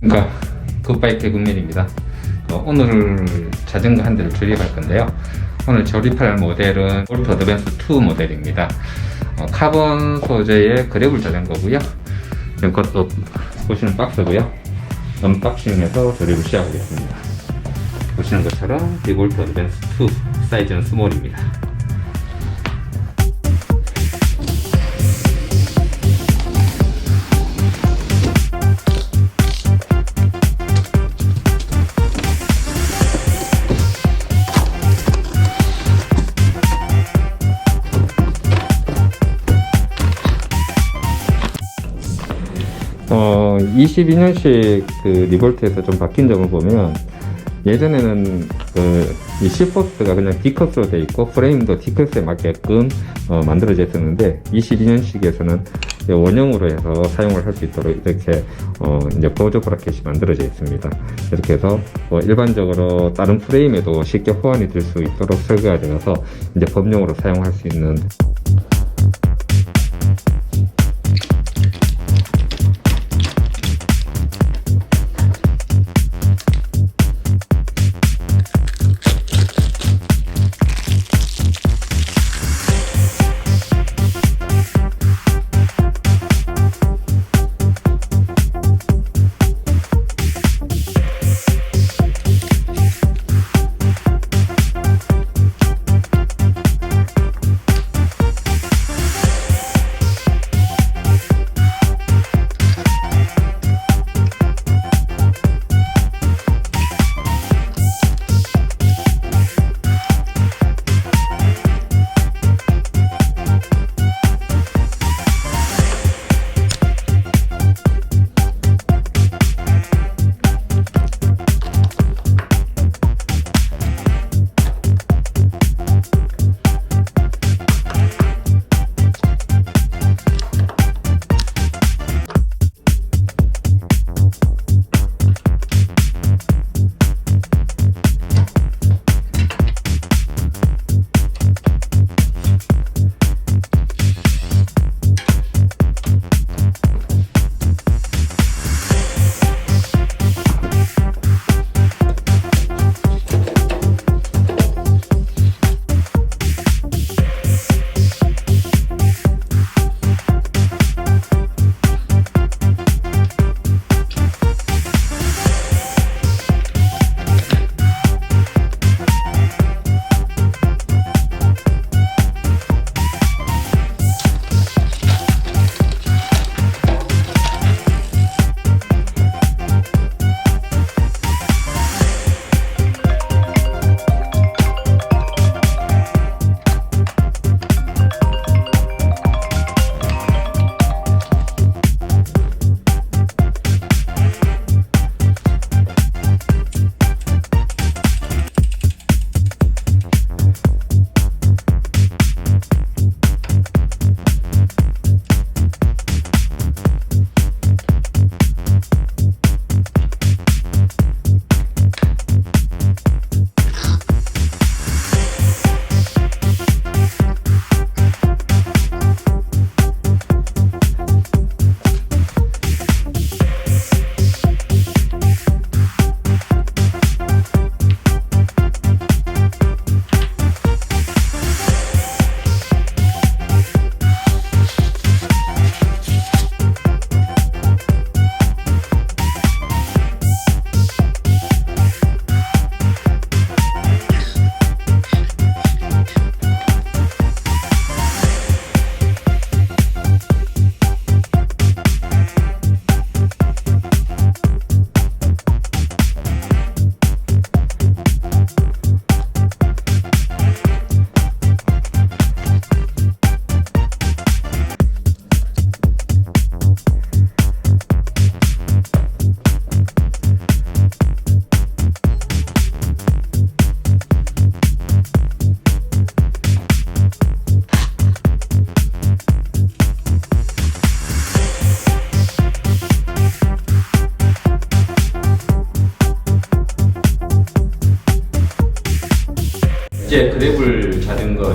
그러니까 굿바이크 굿맨입니다. 어, 오늘 자전거 한 대를 조립할 건데요. 오늘 조립할 모델은 올프 어드밴스 2 모델입니다. 어, 카본 소재의 그래블 자전거고요. 이것도 보시는 박스고요. 언박싱해서 조립을 시작하겠습니다. 보시는 것처럼 리볼트 어드밴스 2 사이즈는 스몰입니다. 22년식 그 리볼트에서 좀 바뀐 점을 보면 예전에는 그이 시포스가 그냥 D컷으로 돼 있고 프레임도 D컷에 맞게끔 어, 만들어져 있었는데 22년식에서는 원형으로 해서 사용을 할 수 있도록 이렇게 어, 이제 보조 브라켓이 만들어져 있습니다. 이렇게 해서 뭐 일반적으로 다른 프레임에도 쉽게 호환이 될 수 있도록 설계가 되어서 이제 범용으로 사용할 수 있는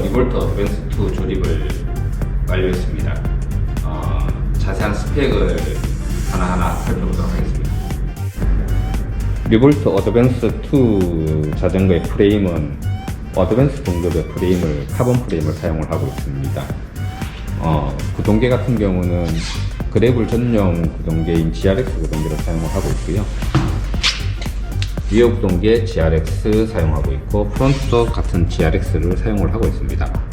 리볼트 어드밴스 2 조립을 완료했습니다. 어, 자세한 스펙을 하나하나 살펴보도록 하겠습니다. 리볼트 어드밴스 2 자전거의 프레임은 어드밴스 등급의 프레임을 카본 프레임을 사용을 하고 있습니다. 어, 구동계 같은 경우는 그래블 전용 구동계인 GRX 구동계를 사용을 하고 있고요. 리어 구동계 GRX 사용하고 있고 프론트도 같은 GRX를 사용을 하고 있습니다.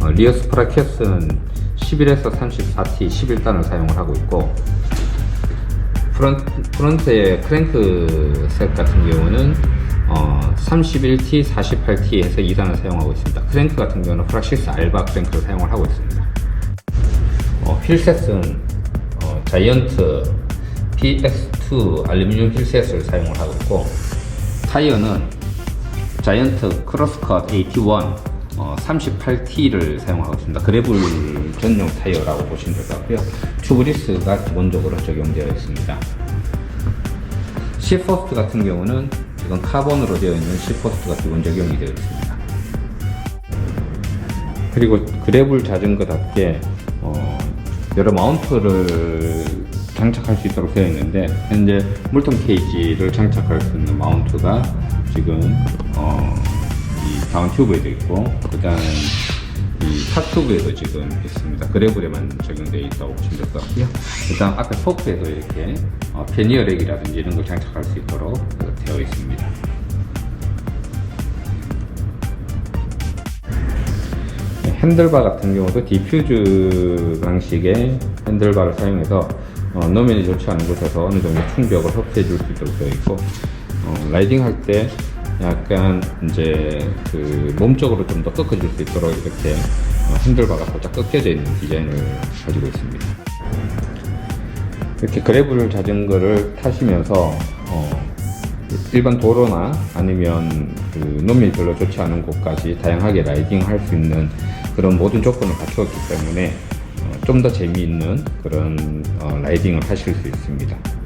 어, 리어 스프라켓은 11에서 34T 11단을 사용을 하고 있고 프런트, 프런트의 크랭크 셋 같은 경우는 어, 31T, 48T 해서 2단을 사용하고 있습니다. 크랭크 같은 경우는 프락시스 알바 크랭크를 사용을 하고 있습니다. 어, 휠셋은 어, 자이언트 PX2 알루미늄 휠셋을 사용을 하고 있고 타이어는 자이언트 크로스컷 81 어, 38T를 사용하고 있습니다. 그래블 전용 타이어라고 보시면 될 것 같고요. 튜브리스가 기본적으로 적용되어 있습니다. 시포스트 같은 경우는 이건 카본으로 되어 있는 시포스트가 기본 적용이 되어 있습니다. 그리고 그래블 자전거답게 어, 여러 마운트를 장착할 수 있도록 되어 있는데 현재 물통 케이지를 장착할 수 있는 마운트가 지금 어, 이 다운 튜브에도 있고 그 다음 이탑 튜브에도 지금 있습니다. 그래블에만 적용되어 있다고 보시면 될 것 같고요. 그다음 앞에 포크에도 이렇게 어, 페니어 렉이라든지 이런 걸 장착할 수 있도록 되어 있습니다. 네, 핸들바 같은 경우도 디퓨즈 방식의 핸들바를 사용해서 어, 노면이 좋지 않은 곳에서 어느 정도 충격을 흡수해 줄 수 있도록 되어 있고 어, 라이딩 할 때 약간 이제 그 몸쪽으로 좀 더 꺾어줄 수 있도록 이렇게 어, 핸들바가 살짝 꺾여져 있는 디자인을 가지고 있습니다. 이렇게 그래블 자전거를 타시면서 어, 일반 도로나 아니면 그 노면이 별로 좋지 않은 곳까지 다양하게 라이딩 할 수 있는 그런 모든 조건을 갖추었기 때문에 좀 더 재미있는 그런 어, 라이딩을 하실 수 있습니다.